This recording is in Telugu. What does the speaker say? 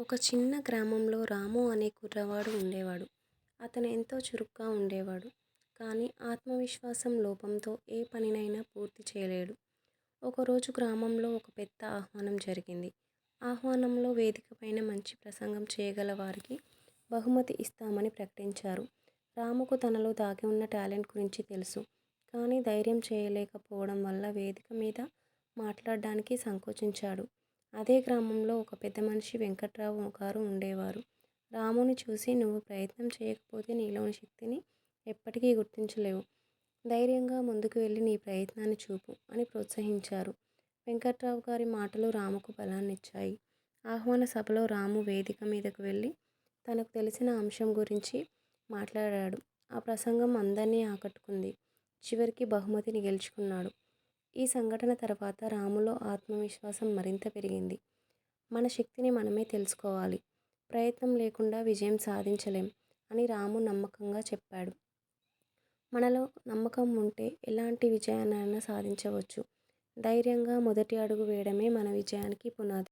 ఒక చిన్న గ్రామంలో రాము అనే కుర్రవాడు ఉండేవాడు. అతను ఎంతో చురుగ్గా ఉండేవాడు. కానీ ఆత్మవిశ్వాసం లోపంతో ఏ పనినైనా పూర్తి చేయలేడు. ఒకరోజు గ్రామంలో ఒక పెద్ద ఆహ్వానం జరిగింది. ఆహ్వానంలో వేదికపైన మంచి ప్రసంగం చేయగల వారికి బహుమతి ఇస్తామని ప్రకటించారు. రాముకు తనలో దాగి ఉన్న టాలెంట్ గురించి తెలుసు. కానీ ధైర్యం చేయలేకపోవడం వల్ల వేదిక మీద మాట్లాడడానికి సంకోచించాడు. అదే గ్రామంలో ఒక పెద్ద మనిషి వెంకట్రావు గారు ఉండేవారు. రాముని చూసి నువ్వు ప్రయత్నం చేయకపోతే నీలోని శక్తిని ఎప్పటికీ గుర్తించలేవు. ధైర్యంగా ముందుకు వెళ్ళి నీ ప్రయత్నాన్ని చూపు అని ప్రోత్సహించారు. వెంకట్రావు గారి మాటలు రాముకు బలాన్నిచ్చాయి. ఆహ్వాన సభలో రాము వేదిక మీదకు వెళ్ళి తనకు తెలిసిన అంశం గురించి మాట్లాడాడు. ఆ ప్రసంగం అందరినీ ఆకట్టుకుంది. చివరికి బహుమతిని గెలుచుకున్నాడు. ఈ సంఘటన తర్వాత రాములో ఆత్మవిశ్వాసం మరింత పెరిగింది. మన శక్తిని మనమే తెలుసుకోవాలి. ప్రయత్నం లేకుండా విజయం సాధించలేం అని రాము నమ్మకంగా చెప్పాడు. మనలో నమ్మకం ఉంటే ఎలాంటి విజయాన్నైనా సాధించవచ్చు. ధైర్యంగా మొదటి అడుగు వేయడమే మన విజయానికి పునాది.